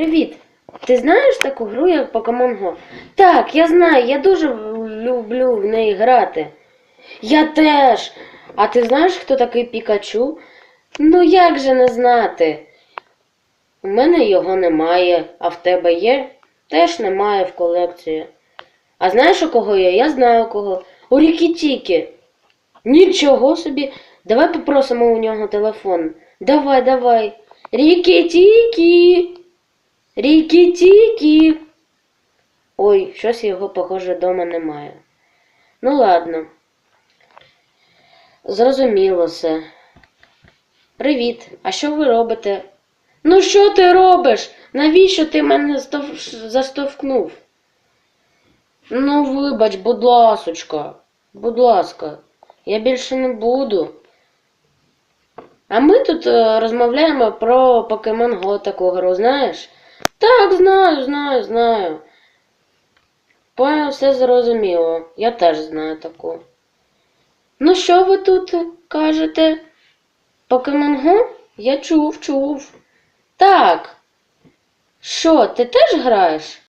Привіт! Ти знаєш таку гру, як Pokemon Go? Так, я знаю, я дуже люблю в неї грати. Я теж. А ти знаєш, хто такий Пікачу? Ну як же не знати? У мене його немає, а в тебе є? Теж немає в колекції. А знаєш у кого є? Я знаю у кого. У Рікітіки. Нічого собі. Давай попросимо у нього телефон. Давай, давай. Рікітікі. Рікі-тікі. Ой, щось його, похоже, вдома немає. Ну ладно. Зрозуміло все. Привіт. А що ви робите? Ну що ти робиш? Навіщо ти мене стов- заштовхнув? Ну, вибач, будь ласочка. Будь ласка, я більше не буду. А ми тут е, розмовляємо про Pokemon Go таку знаєш? Так, знаю, знаю, знаю. Понял, все зрозуміло. Я теж знаю таку. Ну, що ви тут кажете? Go? Я чув, чув. Так. Що, ти теж граєш?